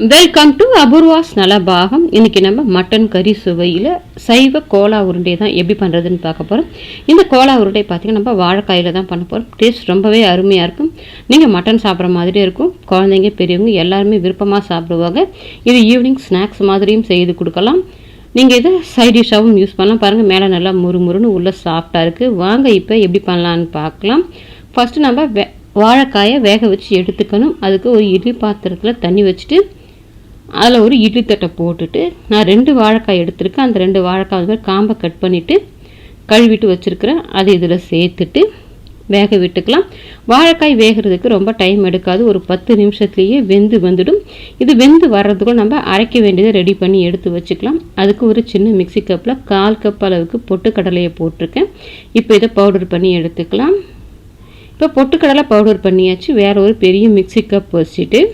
Welcome to Apoorva's Nalabagam இன்றைக்கி நம்ம mutton கறி சுவையில் சைவ கோலா உருண்டை தான் எப்படி பண்ணுறதுன்னு பார்க்க போகிறோம் இந்த கோலா உருண்டை பார்த்திங்கன்னா நம்ம வாழைக்காயில் தான் பண்ண போகிறோம் டேஸ்ட் ரொம்பவே அருமையாக இருக்கும். நீங்கள் மட்டன் சாப்பிட்ற மாதிரியே இருக்கும். குழந்தைங்க பெரியவங்க எல்லாருமே விருப்பமாக சாப்பிடுவாங்க. இது ஈவினிங் ஸ்நாக்ஸ் மாதிரியும் செய்து கொடுக்கலாம். நீங்கள் இதை சைட் டிஷ்ஷாகவும் யூஸ் பண்ணலாம். பாருங்கள் மேலே நல்லா முறுமுறுன்னு உள்ளே சாஃப்டாக இருக்குது வாங்க இப்போ எப்படி பண்ணலான்னு பார்க்கலாம். ஃபஸ்ட்டு நம்ம வே வாழைக்காயை வேக வச்சு எடுத்துக்கணும். அதுக்கு ஒரு இட்லி பாத்திரத்தில் தண்ணி வச்சுட்டு அதில் ஒரு இட்லி தட்டை போட்டுட்டு நான் ரெண்டு வாழைக்காய் எடுத்திருக்கேன். அந்த ரெண்டு வாழைக்காய் வந்து காம்பை கட் பண்ணிவிட்டு கழுவிட்டு வச்சுருக்கிறேன். அதை இதில் சேர்த்துட்டு வேக விட்டுக்கலாம். வாழைக்காய் வேகிறதுக்கு ரொம்ப டைம் எடுக்காது. ஒரு பத்து நிமிஷத்துலேயே வெந்து வந்துடும். இது வெந்து வர்றதுக்கும் நம்ம அரைக்க வேண்டியதை ரெடி பண்ணி எடுத்து வச்சுக்கலாம். அதுக்கு ஒரு சின்ன மிக்ஸி கப்பில் கால் கப் அளவுக்கு பொட்டுக்கடலையை போட்டிருக்கேன். இப்போ இதை பவுடர் பண்ணி எடுத்துக்கலாம். இப்போ பொட்டுக்கடலை பவுடர் பண்ணியாச்சு. வேறு ஒரு பெரிய மிக்ஸி கப் வச்சுட்டு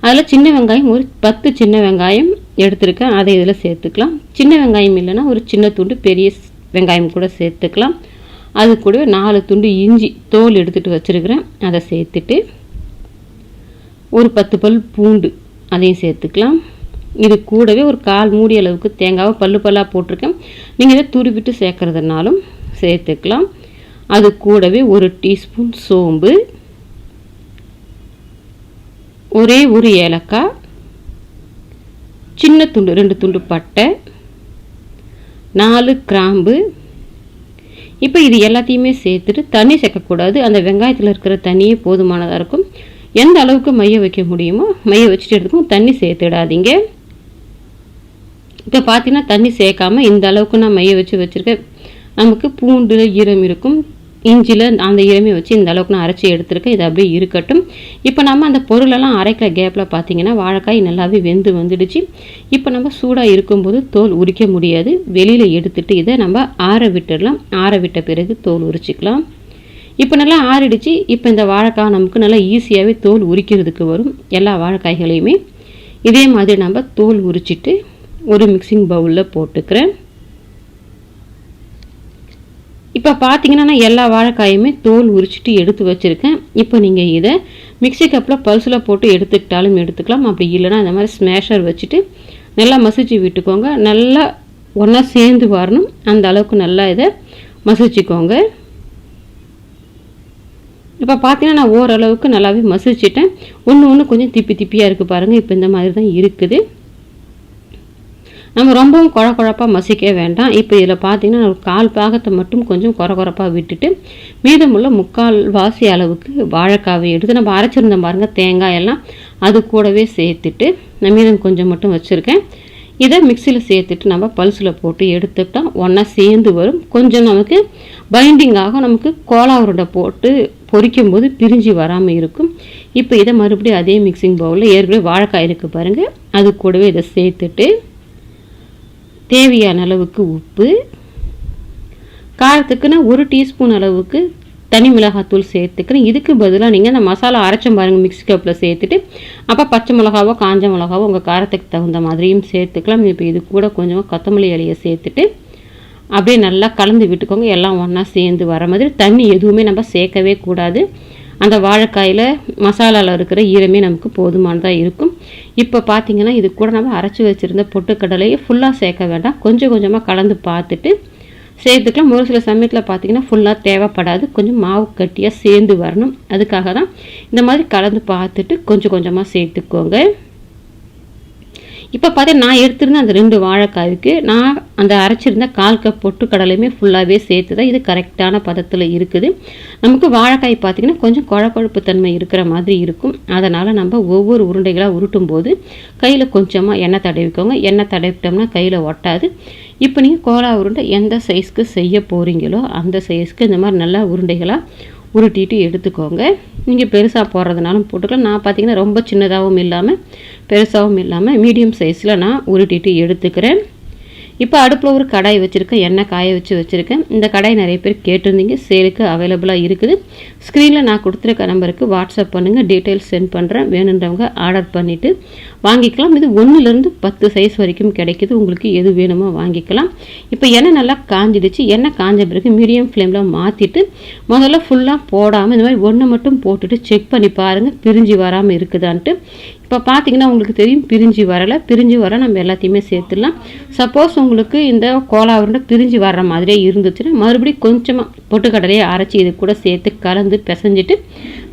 அதில் சின்ன வெங்காயம் ஒரு பத்து சின்ன வெங்காயம் எடுத்திருக்கேன். அதை இதில் சேர்த்துக்கலாம். சின்ன வெங்காயம் இல்லைன்னா ஒரு சின்ன துண்டு பெரிய வெங்காயம் கூட சேர்த்துக்கலாம். அது கூடவே நாலு துண்டு இஞ்சி தோல் எடுத்துகிட்டு வச்சுருக்கிறேன். அதை சேர்த்துட்டு ஒரு பத்து பல் பூண்டு அதையும் சேர்த்துக்கலாம். இது கூடவே ஒரு கால் மூடி அளவுக்கு தேங்காவை பல்லு பல்லாக போட்டிருக்கேன். நீங்கள் இதை துருவிட்டு சேர்க்குறதுனாலும் சேர்த்துக்கலாம். அது கூடவே ஒரு டீஸ்பூன் சோம்பு ஒரே ஒரு ஏலக்காய் சின்ன துண்டு ரெண்டு துண்டு பட்டை நாலு கிராம்பு. இப்போ இது எல்லாத்தையுமே சேர்த்துட்டு தண்ணி சேர்க்கக்கூடாது. அந்த வெங்காயத்தில் இருக்கிற தண்ணியே போதுமானதாக இருக்கும். எந்த அளவுக்கு மைய வைக்க முடியுமோ மைய வச்சுட்டு எடுத்துக்கும். தண்ணி சேர்த்துடாதீங்க. இப்போ பார்த்தீங்கன்னா தண்ணி சேர்க்காமல் இந்த அளவுக்கு நான் மைய வச்சு வச்சுருக்கேன். நமக்கு பூண்டு ஈரம் இருக்கும். இஞ்சியில் அந்த ஈரமே வச்சு இந்த அளவுக்கு நான் அரைச்சி எடுத்திருக்கேன். இது அப்படியே இருக்கட்டும். இப்போ நம்ம அந்த பொருளெல்லாம் அரைக்கிற கேப்பில் பார்த்தீங்கன்னா வாழைக்காய் நல்லாவே வெந்து வந்துடுச்சு. இப்போ நம்ம சூடாக இருக்கும்போது தோல் உரிக்க முடியாது. வெளியில் எடுத்துட்டு இதை நம்ம ஆற விட்டுடலாம். ஆற விட்ட பிறகு தோல் உரிச்சிக்கலாம். இப்போ நல்லா ஆறிடுச்சு. இப்போ இந்த வாழைக்காய் நமக்கு நல்லா ஈஸியாகவே தோல் உரிக்கிறதுக்கு வரும். எல்லா வாழைக்காய்களையுமே இதே மாதிரி நம்ம தோல் உரிச்சிட்டு ஒரு மிக்சிங் பவுலில் போட்டுக்கிறேன். இப்போ பார்த்தீங்கன்னா நான் எல்லா வாழைக்காயுமே தோல் உரிச்சிட்டு எடுத்து வச்சுருக்கேன். இப்போ நீங்கள் இதை மிக்ஸி கப்பில் பல்ஸில் போட்டு எடுத்துக்கிட்டாலும் எடுத்துக்கலாம். அப்படி இல்லைன்னா இந்த மாதிரி ஸ்மேஷர் வச்சுட்டு நல்லா மசிச்சு விட்டுக்கோங்க. நல்லா ஒன்றா சேர்ந்து வரணும். அந்த அளவுக்கு நல்லா இதை மசிச்சுக்கோங்க. இப்போ பார்த்தீங்கன்னா நான் ஓரளவுக்கு நல்லாவே மசிச்சிட்டேன். ஒன்று ஒன்று கொஞ்சம் திப்பி திப்பியாக இருக்குது பாருங்கள் இப்போ இந்த மாதிரி தான் இருக்குது. நம்ம ரொம்பவும் குழ குழப்பாக மசிக்க வேண்டாம். இப்போ இதில் பார்த்தீங்கன்னா கால் பாகத்தை மட்டும் கொஞ்சம் குற குறப்பாக விட்டுட்டு மீதமுள்ள முக்கால் வாசி அளவுக்கு வாழைக்காவை எடுத்து நம்ம அரைச்சிருந்தோம் பாருங்கள் தேங்காய் எல்லாம் அது கூடவே சேர்த்துட்டு நான் மீதம் கொஞ்சம் மட்டும் வச்சுருக்கேன். இதை மிக்சியில் சேர்த்துட்டு நம்ம பல்ஸில் போட்டு எடுத்துக்கிட்டா ஒன்றா சேர்ந்து வரும். கொஞ்சம் நமக்கு பைண்டிங்காக நமக்கு கோலா உருண்டை போட்டு பொரிக்கும் போது பிரிஞ்சு வராமல் இருக்கும். இப்போ இதை மறுபடியும் அதே மிக்சிங் பவுலில் ஏற்கனவே வாழைக்காய் இருக்குது பாருங்கள் அது கூடவே இதை சேர்த்துட்டு தேவையான அளவுக்கு உப்பு காரத்துக்குன்னு ஒரு டீஸ்பூன் அளவுக்கு தனி மிளகாத்தூள் சேர்த்துக்கிறேன். இதுக்கு பதிலாக நீங்கள் அந்த மசாலா அரைச்சம் பாருங்கள் மிக்ஸி கப்பில் சேர்த்துட்டு. அப்போ பச்சை மிளகாவோ காஞ்ச மிளகாவோ உங்கள் காரத்துக்கு தகுந்த மாதிரியும் சேர்த்துக்கலாம். இப்போ இது கூட கொஞ்சம் கொத்தமல்லி இலையை சேர்த்துட்டு அப்படியே நல்லா கலந்து விட்டுக்கோங்க. எல்லாம் ஒன்றா சேர்ந்து வர மாதிரி தண்ணி எதுவுமே நம்ம சேர்க்கவே கூடாது. அந்த வாழைக்காயில் மசாலாவில் இருக்கிற ஈரமே நமக்கு போதுமானதாக இருக்கும். இப்போ பார்த்தீங்கன்னா இது கூட நம்ம அரைச்சி வச்சுருந்த பொட்டுக்கடலையை ஃபுல்லாக சேர்க்க வேண்டாம். கொஞ்சம் கொஞ்சமாக கலந்து பார்த்துட்டு சேர்த்துக்கலாம் ஒரு சில சமயத்தில் பார்த்தீங்கன்னா ஃபுல்லாக தேவைப்படாது. கொஞ்சம் மாவு கட்டியாக சேர்ந்து வரணும். அதுக்காக தான் இந்த மாதிரி கலந்து பார்த்துட்டு கொஞ்சம் கொஞ்சமாக சேர்த்துக்கோங்க. இப்போ பார்த்தா நான் எடுத்திருந்த அந்த ரெண்டு வாழைக்காய்க்கு நான் அந்த அரைச்சிருந்த கால் கப் பொட்டு கடலையுமே ஃபுல்லாகவே சேர்த்து தான் இது கரெக்டான பதத்தில் இருக்குது. நமக்கு வாழைக்காய் பார்த்தீங்கன்னா கொஞ்சம் குழப்பழுப்பு தன்மை இருக்கிற மாதிரி இருக்கும். அதனால் நம்ம ஒவ்வொரு உருண்டைகளாக உருட்டும் போது கையில் கொஞ்சமாக எண்ணெய் தடவிக்கோங்க. எண்ணெய் தடவிட்டோம்னா கையில் ஒட்டாது. இப்போ நீங்கள் கோலா உருண்டை எந்த சைஸ்க்கு செய்ய போகிறீங்களோ அந்த சைஸ்க்கு இந்த மாதிரி நல்லா உருண்டைகளாக உருட்டிட்டு எடுத்துக்கோங்க. நீங்கள் பெருசாக போடுறதுனாலும் போட்டுக்கலாம். நான் பார்த்தீங்கன்னா ரொம்ப சின்னதாகவும் இல்லாமல் பெருசாகவும் இல்லாமல் மீடியம் சைஸில் நான் உருட்டிட்டு எடுத்துக்கிறேன். இப்போ அடுப்பில் ஒரு கடாய் வச்சுருக்கேன். எண்ணெய் காய வச்சு வச்சுருக்கேன். இந்த கடாய் நிறைய பேர் கேட்டிருந்தீங்க. சேலுக்கு அவைலபிளாக இருக்குது. ஸ்க்ரீனில் நான் கொடுத்துருக்க நம்பருக்கு வாட்ஸ்அப் பண்ணுங்கள் டீட்டெயில்ஸ் சென்ட் பண்ணுறேன் வேணுன்றவங்க ஆர்டர் பண்ணிவிட்டு வாங்கிக்கலாம். இது ஒன்றுலேருந்து பத்து சைஸ் வரைக்கும் கிடைக்குது. உங்களுக்கு எது வேணுமோ வாங்கிக்கலாம். இப்போ எண்ணெய் நல்லா காஞ்சிடுச்சு. எண்ணெய் காஞ்ச பிறகு மீடியம் ஃப்ளேமில் மாற்றிட்டு முதல்ல ஃபுல்லாக போடாமல் இந்த மாதிரி ஒன்று மட்டும் போட்டுட்டு செக் பண்ணி பாருங்கள் பிரிஞ்சு வராமல் இருக்குதான்ட்டு. இப்போ பார்த்தீங்கன்னா உங்களுக்கு தெரியும் பிரிஞ்சு வரலை. பிரிஞ்சு வர நம்ம எல்லாத்தையுமே சேர்த்துடலாம். சப்போஸ் உங்களுக்கு இந்த கோலா உருண்டை பிரிஞ்சு வர்ற மாதிரியே இருந்துச்சுன்னா மறுபடியும் கொஞ்சமாக பொட்டுக்கடலையை அரைச்சி இது கூட சேர்த்து கலந்து பிசைஞ்சிட்டு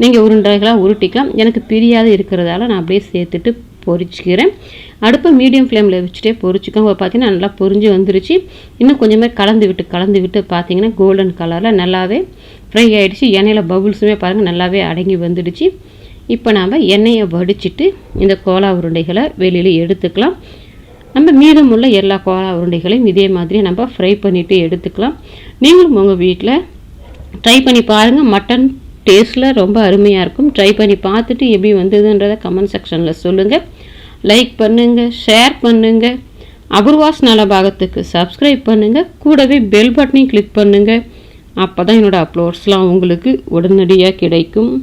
நீங்கள் உருண்டைகளாக உருட்டிக்கலாம். எனக்கு பிரியாத இருக்கிறதால நான் அப்படியே சேர்த்துட்டு பொரிச்சிக்கிறேன் அடுப்பை மீடியம் ஃப்ளேமில் வச்சுட்டே பொரிச்சுக்கோங்க பார்த்தீங்கன்னா நல்லா பொரிஞ்சு வந்துருச்சு. இன்னும் கொஞ்சமே கலந்து விட்டு கலந்து விட்டு பார்த்தீங்கன்னா கோல்டன் கலரில் நல்லாவே ஃப்ரை ஆகிடுச்சு எண்ணெயில் பபுள்ஸுமே பாருங்கள் நல்லாவே அடங்கி வந்துடுச்சு. இப்போ நாம் எண்ணெயை வடிச்சிட்டு இந்த கோலா உருண்டைகளை வெளியில் எடுத்துக்கலாம். நம்ம மீதமுள்ள எல்லா கோலா உருண்டைகளையும் இதே மாதிரி நம்ம ஃப்ரை பண்ணிவிட்டு எடுத்துக்கலாம். நீங்களும் உங்கள் வீட்டில் ட்ரை பண்ணி பாருங்கள் மட்டன் டேஸ்ட்டில் ரொம்ப அருமையாக இருக்கும். ட்ரை பண்ணி பார்த்துட்டு எப்படி வந்ததுன்றதை கமெண்ட் செக்ஷனில் சொல்லுங்கள் லைக் பண்ணுங்கள் ஷேர் பண்ணுங்கள் அபூர்வாஸ் நலபாகத்துக்கு சப்ஸ்கிரைப் பண்ணுங்கள் கூடவே பெல் பட்டனையும் கிளிக் பண்ணுங்கள் அப்போ தான் என்னோடய அப்லோட்ஸ்லாம் உங்களுக்கு உடனடியாக கிடைக்கும்.